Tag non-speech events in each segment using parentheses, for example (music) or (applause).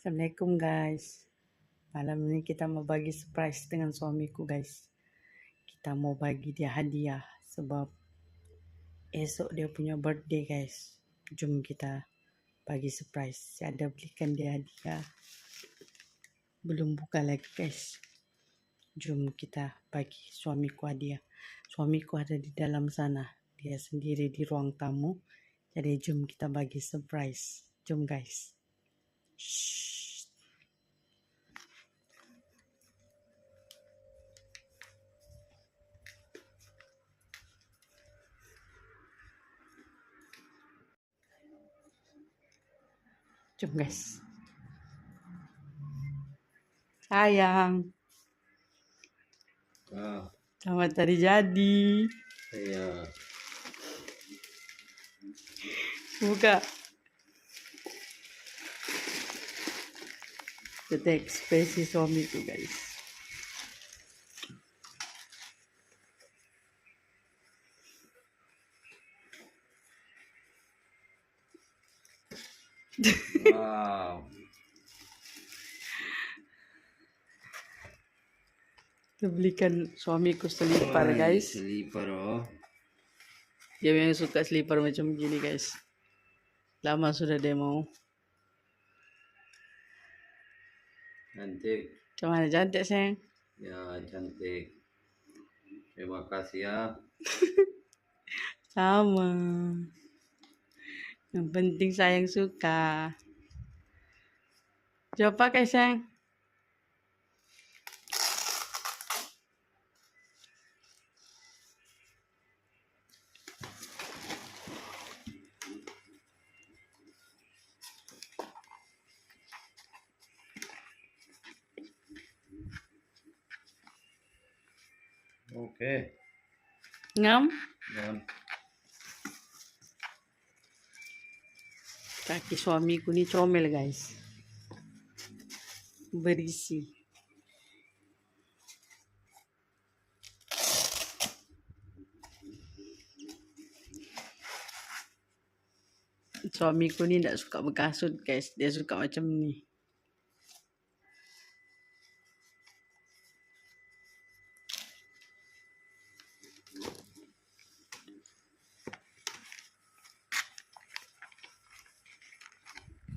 Assalamualaikum guys. Malam ini kita mau bagi surprise dengan suamiku guys. Kita mau bagi dia hadiah sebab esok dia punya birthday guys. Jom kita bagi surprise. Saya ada belikan dia hadiah. Belum buka lagi guys. Jom kita bagi suamiku hadiah. Suamiku ada di dalam sana. Dia sendiri di ruang tamu. Jadi jom kita bagi surprise. Jom guys. Jom guys. Sayang, Ah, selamat hari jadi. iya. Buka. Kita ekspresi suamiku guys. Wow. (laughs) Belikan suamiku selipar Wah, guys. Selipar oh. Dia memang suka selipar macam gini guys. Lama sudah dia mau. Cantik. Mana cantik sayang? Ya, cantik. Terima kasih ya. (laughs) Sama. Yang penting sayang suka. Coba pakai sayang. Oke. Ngam. Ya. Kaki suamiku ni comel guys. Berisi. Suamiku ni tak suka berkasut guys. Dia suka macam ni.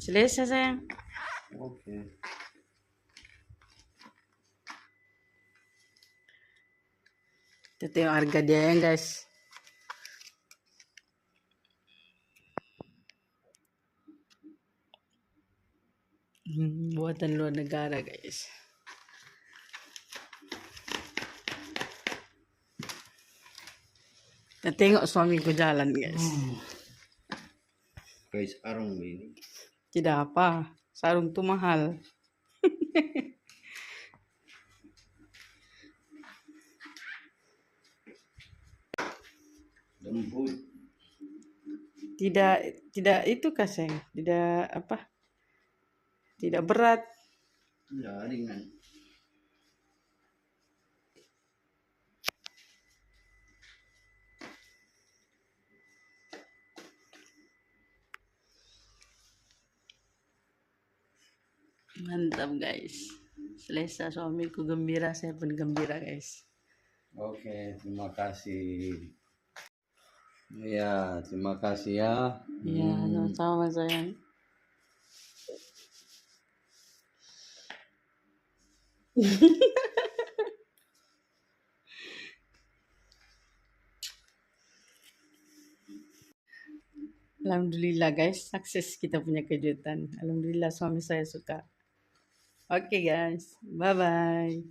Şöyle eh. sen. Okay. Ito yung arga niya yan, guys. Mm, buhat ang luwan ng gara, guys. Natingok suami ko jalan, guys. Hmm. Guys, arong ini. Tidak apa. Sarung tu mahal. Tidak tidak itu kaseng. Tidak apa? Tidak berat. Ya, ringan. Mantap guys. Selesa suamiku gembira, saya pun gembira guys. Oke, terima kasih. Ya, terima kasih ya. Iya, Hmm. sama-sama sayang. (laughs) Alhamdulillah guys, sukses kita punya kejutan. Alhamdulillah suami saya suka. Okay guys, bye-bye.